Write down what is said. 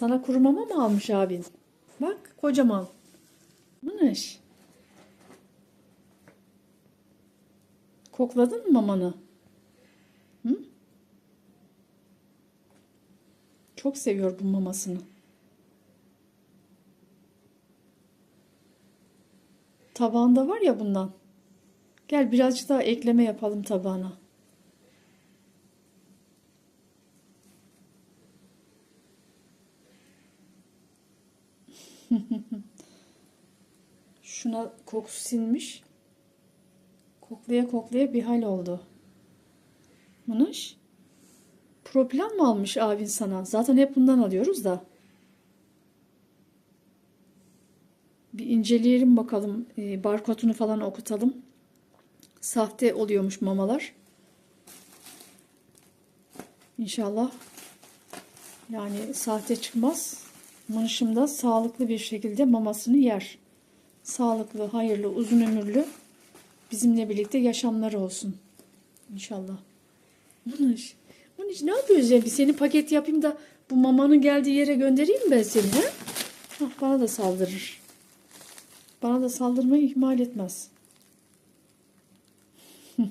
Sana kuru mama mı almış abin? Bak kocaman. Mınış. Kokladın mı mamanı? Hı? Çok seviyor bu mamasını. Tabağında var ya bundan. Gel birazcık daha ekleme yapalım tabağına. Şuna kokusu sinmiş. Koklaya koklaya bir hal oldu. Mınış. Proplan mı almış abin sana? Zaten hep bundan alıyoruz da. Bir inceleyelim bakalım. E, barkodunu falan okutalım. Sahte oluyormuş mamalar. İnşallah yani sahte çıkmaz. Mınışım da sağlıklı bir şekilde mamasını yer. Sağlıklı, hayırlı, uzun ömürlü bizimle birlikte yaşamları olsun. İnşallah. Mınış, Mınış ne yapıyoruz ya? Bir seni paket yapayım da bu mamanın geldiği yere göndereyim ben seni? He? Hah, bana da saldırır. Bana da saldırmayı ihmal etmez.